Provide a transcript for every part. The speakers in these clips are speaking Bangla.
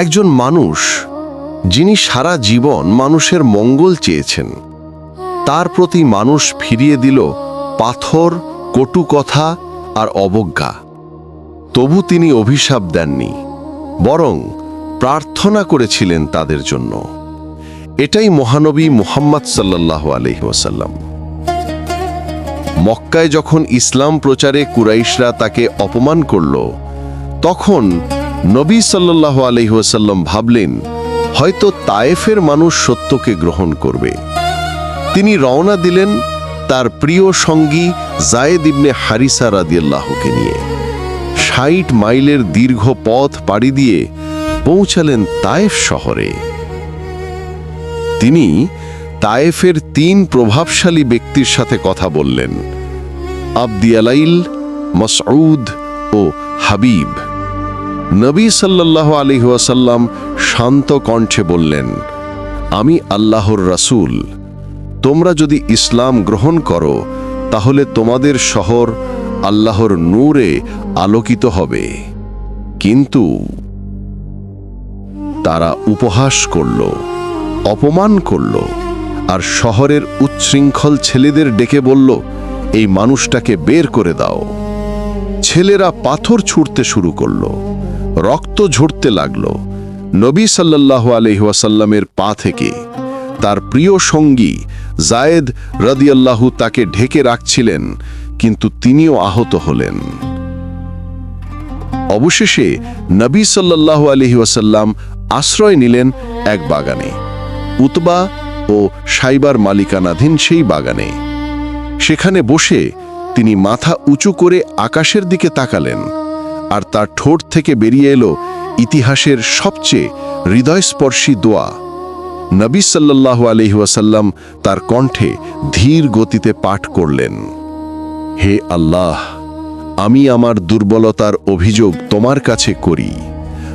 একজন মানুষ যিনি সারা জীবন মানুষের মঙ্গল চেয়েছেন, তার প্রতি মানুষ ফিরিয়ে দিল পাথর, কটু কথা আর অবজ্ঞা। তবু তিনি অভিশাপ দেননি, বরং প্রার্থনা করেছিলেন তাদের জন্য। এটাই মহানবী মুহাম্মদ সাল্লাহ আলহিহাসাল্লাম মক্কায় যখন ইসলাম প্রচারে কুরাইশরা তাকে অপমান করল, তখন নবী সাল্লাহ আলহিহাসাল্লাম ভাবলেন, হয়তো তায়েফের মানুষ সত্যকে গ্রহণ করবে। তিনি রওনা দিলেন তার প্রিয় সঙ্গী জায়েদ ইবনে হারিসা রাদিয়াল্লাহকে নিয়ে। ষাট মাইলের দীর্ঘ পথ পাড়ি দিয়ে পৌঁছালেন তায়েফ শহরে। তিনি তায়েফের তিন প্রভাবশালী ব্যক্তির সাথে কথা বললেন, আবদিয়ালাইল, মসউদ ও হাবিব। নবী সাল্লাল্লাহু আলী ওয়াসাল্লাম শান্ত কণ্ঠে বললেন, আমি আল্লাহর রাসূল। তোমরা যদি ইসলাম গ্রহণ করো, তাহলে তোমাদের শহর আল্লাহর নূরে আলোকিত হবে। কিন্তু তারা উপহাস করল, অপমান করল আর শহরের উচ্ছৃঙ্খল ছেলেদের ডেকে বলল, এই মানুষটাকে বের করে দাও। ছেলেরা পাথর ছুঁড়তে শুরু করল। রক্ত ঝরতে লাগল। নবী সাল্লাল্লাহু আলহিহাসাল্লামের পা থেকে তার প্রিয় সঙ্গী জায়েদ রদিয়াল্লাহু তাকে ঢেকে রাখছিলেন, কিন্তু তিনিও আহত হলেন। অবশেষে নবী সাল্লাল্লাহু আলহি ওয়াসাল্লাম আশ্রয় নিলেন এক বাগানে। উতবা ও সাইবার মালিকানাধীন সেই বাগানে। সেখানে বসে তিনি মাথা উঁচু করে আকাশের দিকে তাকালেন। আর তার ঠোঁট থেকে বেরিয়ে এলো ইতিহাসের সবচেয়ে হৃদয়স্পর্শী দোয়া। নবী সাল্লাল্লাহু আলহি ওয়াসাল্লাম তার কণ্ঠে ধীর গতিতে পাঠ করলেন, হে আল্লাহ, আমি আমার দুর্বলতার অভিযোগ তোমার কাছে করি।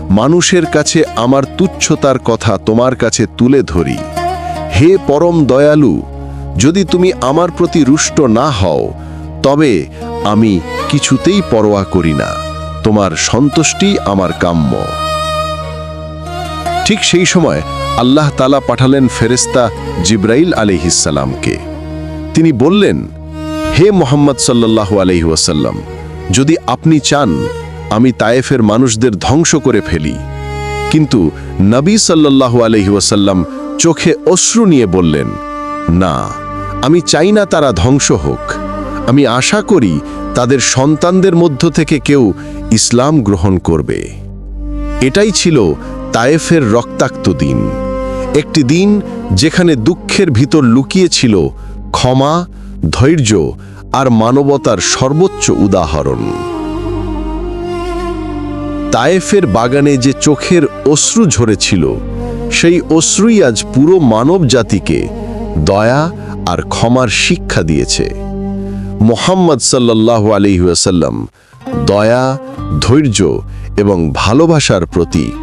মানুষের কাছে আমার তুচ্ছতার কথা তোমার কাছে তুলে ধরি। হে পরম দয়ালু, যদি তুমি আমার প্রতি রুষ্ট না হও, তবে আমি কিছুতেই পরোয়া করি না। তোমার সন্তুষ্টি আমার কাম্য। ঠিক সেই সময় আল্লাহ তালা পাঠালেন ফেরেস্তা জিব্রাইল আলিহিসাল্লামকে তিনি বললেন, হে মোহাম্মদ সাল্লাল্লাহু আলহি ওয়াসাল্লাম, যদি আপনি চান, আমি তায়েফের মানুষদের ধ্বংস করে ফেলি। কিন্তু নবী সাল্লাল্লাহু আলহি ওয়াসাল্লাম চোখে অশ্রু নিয়ে বললেন, না, আমি চাই না তারা ধ্বংস হোক। আমি আশা করি তাদের সন্তানদের মধ্য থেকে কেউ ইসলাম গ্রহণ করবে। এটাই ছিল তায়েফের রক্তাক্ত দিন। একটি দিন যেখানে দুঃখের ভিতর লুকিয়ে ছিল ক্ষমা, ধৈর্য আর মানবতার সর্বোচ্চ উদাহরণ। তায়েফের বাগানে যে চোখের অশ্রু ঝরেছিল, সেই অশ্রুই আজ পুরো মানব জাতিকে দয়া আর ক্ষমার শিক্ষা দিয়েছে। মোহাম্মদ সাল্লাহ আলিহাসাল্লাম দয়া ধৈর্য এবং ভালোবাসার প্রতীক।